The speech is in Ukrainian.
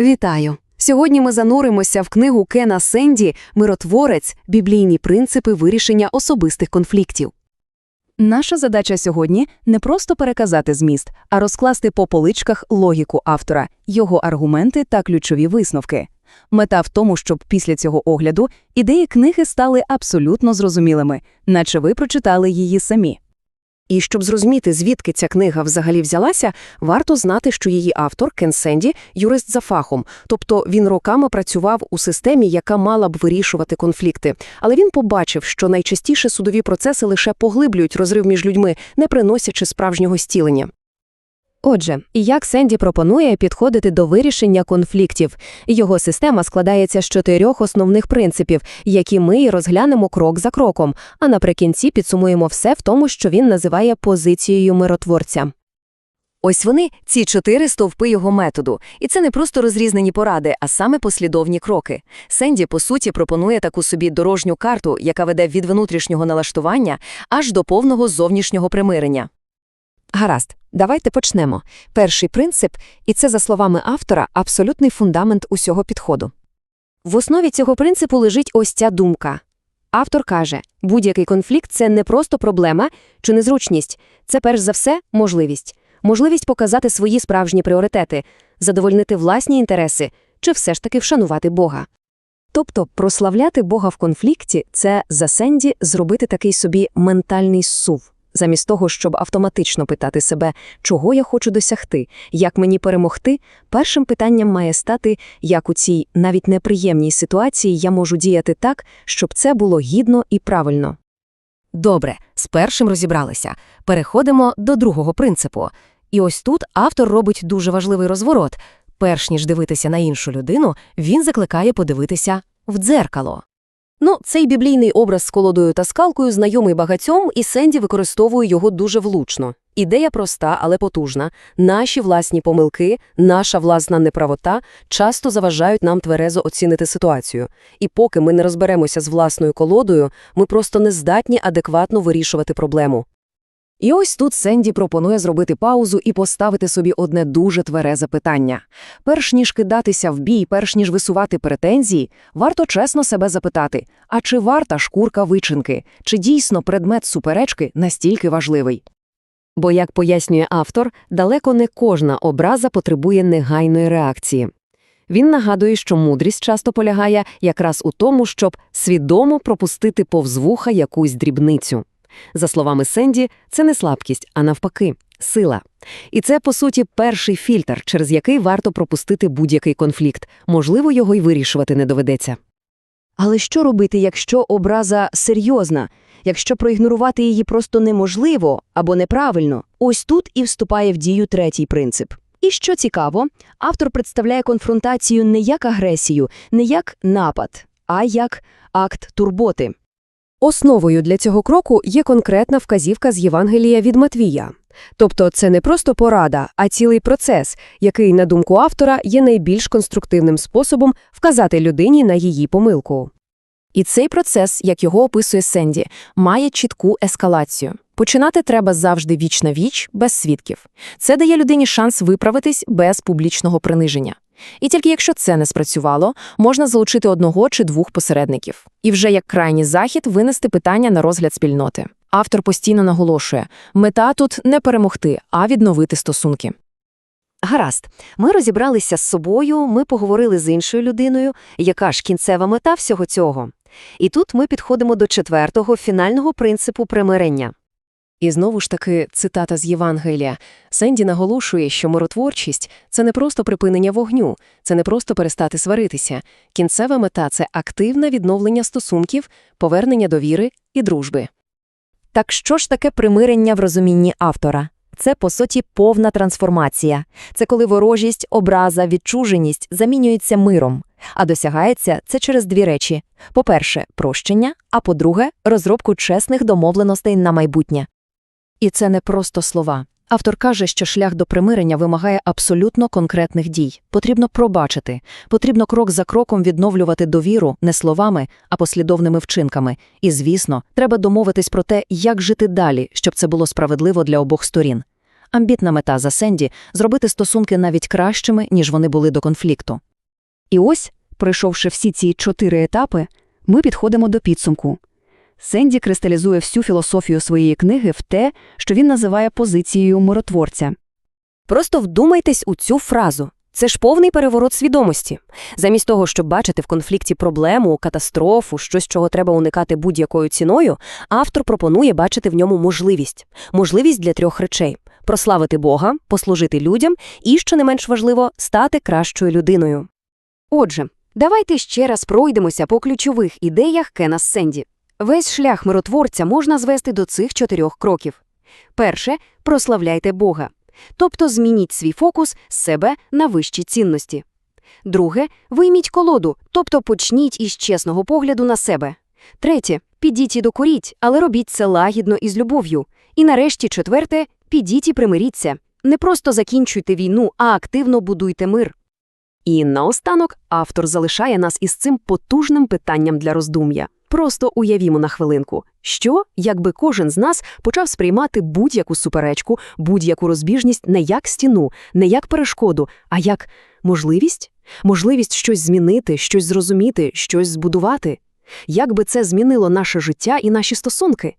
Вітаю! Сьогодні ми зануримося в книгу Кена Сенді Миротворець біблійні принципи вирішення особистих конфліктів. Наша задача сьогодні не просто переказати зміст, а розкласти по поличках логіку автора, його аргументи та ключові висновки. Мета в тому, щоб після цього огляду ідеї книги стали абсолютно зрозумілими, наче ви прочитали її самі. І щоб зрозуміти, звідки ця книга взагалі взялася, варто знати, що її автор Кен Сенді – юрист за фахом, тобто він роками працював у системі, яка мала б вирішувати конфлікти. Але він побачив, що найчастіше судові процеси лише поглиблюють розрив між людьми, не приносячи справжнього стілення. Отже, як Сенді пропонує підходити до вирішення конфліктів. Його система складається з чотирьох основних принципів, які ми і розглянемо крок за кроком, а наприкінці підсумуємо все в тому, що він називає позицією миротворця. Ось вони, ці чотири стовпи його методу. І це не просто розрізнені поради, а саме послідовні кроки. Сенді, по суті, пропонує таку собі дорожню карту, яка веде від внутрішнього налаштування аж до повного зовнішнього примирення. Гаразд, давайте почнемо. Перший принцип, і це, за словами автора, абсолютний фундамент усього підходу. В основі цього принципу лежить ось ця думка. Автор каже, будь-який конфлікт – це не просто проблема чи незручність, це перш за все можливість. Можливість показати свої справжні пріоритети, задовольнити власні інтереси чи все ж таки вшанувати Бога. Тобто прославляти Бога в конфлікті – це за Сенді зробити такий собі ментальний сув. Замість того, щоб автоматично питати себе, чого я хочу досягти, як мені перемогти, першим питанням має стати, як у цій навіть неприємній ситуації я можу діяти так, щоб це було гідно і правильно. Добре, з першим розібралися. Переходимо до другого принципу. І ось тут автор робить дуже важливий розворот. Перш ніж дивитися на іншу людину, він закликає подивитися в дзеркало. Ну, цей біблійний образ з колодою та скалкою знайомий багатьом, і Сенді використовує його дуже влучно. Ідея проста, але потужна. Наші власні помилки, наша власна неправота часто заважають нам тверезо оцінити ситуацію. І поки ми не розберемося з власною колодою, ми просто не здатні адекватно вирішувати проблему. І ось тут Сенді пропонує зробити паузу і поставити собі одне дуже тверезе питання. Перш ніж кидатися в бій, перш ніж висувати претензії, варто чесно себе запитати, а чи варта шкурка вичинки, чи дійсно предмет суперечки настільки важливий? Бо, як пояснює автор, далеко не кожна образа потребує негайної реакції. Він нагадує, що мудрість часто полягає якраз у тому, щоб свідомо пропустити повз вуха якусь дрібницю. За словами Сенді, це не слабкість, а навпаки, сила. І це, по суті, перший фільтр, через який варто пропустити будь-який конфлікт. Можливо, його й вирішувати не доведеться. Але що робити, якщо образа серйозна, якщо проігнорувати її просто неможливо або неправильно? Ось тут і вступає в дію третій принцип. І що цікаво, автор представляє конфронтацію не як агресію, не як напад, а як акт турботи. Основою для цього кроку є конкретна вказівка з Євангелія від Матвія. Тобто це не просто порада, а цілий процес, який, на думку автора, є найбільш конструктивним способом вказати людині на її помилку. І цей процес, як його описує Сенді, має чітку ескалацію. Починати треба завжди віч на віч, без свідків. Це дає людині шанс виправитись без публічного приниження. І тільки якщо це не спрацювало, можна залучити одного чи двох посередників. І вже як крайній захід винести питання на розгляд спільноти. Автор постійно наголошує, мета тут не перемогти, а відновити стосунки. Гаразд, ми розібралися з собою, ми поговорили з іншою людиною, яка ж кінцева мета всього цього. І тут ми підходимо до четвертого фінального принципу примирення. І знову ж таки цитата з Євангелія. Сенді наголошує, що миротворчість – це не просто припинення вогню, це не просто перестати сваритися. Кінцева мета – це активне відновлення стосунків, повернення довіри і дружби. Так що ж таке примирення в розумінні автора? Це, по суті, повна трансформація. Це коли ворожість, образа, відчуженість замінюються миром. А досягається це через дві речі: по-перше, прощення, а по-друге, розробку чесних домовленостей на майбутнє. І це не просто слова. Автор каже, що шлях до примирення вимагає абсолютно конкретних дій. Потрібно пробачити, потрібно крок за кроком відновлювати довіру не словами, а послідовними вчинками. І, звісно, треба домовитись про те, як жити далі, щоб це було справедливо для обох сторін. Амбітна мета за Сенді – зробити стосунки навіть кращими, ніж вони були до конфлікту. І ось, пройшовши всі ці чотири етапи, ми підходимо до підсумку. Сенді кристалізує всю філософію своєї книги в те, що він називає позицією миротворця. Просто вдумайтесь у цю фразу. Це ж повний переворот свідомості. Замість того, щоб бачити в конфлікті проблему, катастрофу, щось, чого треба уникати будь-якою ціною, автор пропонує бачити в ньому можливість. Можливість для трьох речей – прославити Бога, послужити людям і, що не менш важливо, стати кращою людиною. Отже, давайте ще раз пройдемося по ключових ідеях Кена Сенді. Весь шлях миротворця можна звести до цих чотирьох кроків. Перше – прославляйте Бога. Тобто змініть свій фокус з себе на вищі цінності. Друге – вийміть колоду, тобто почніть із чесного погляду на себе. Третє – підіть і докоріть, але робіть це лагідно і з любов'ю. І нарешті четверте – підіть і примиріться. Не просто закінчуйте війну, а активно будуйте мир. І наостанок автор залишає нас із цим потужним питанням для роздум'я. Просто уявімо на хвилинку, що, якби кожен з нас почав сприймати будь-яку суперечку, будь-яку розбіжність не як стіну, не як перешкоду, а як можливість? Можливість щось змінити, щось зрозуміти, щось збудувати. Як би це змінило наше життя і наші стосунки?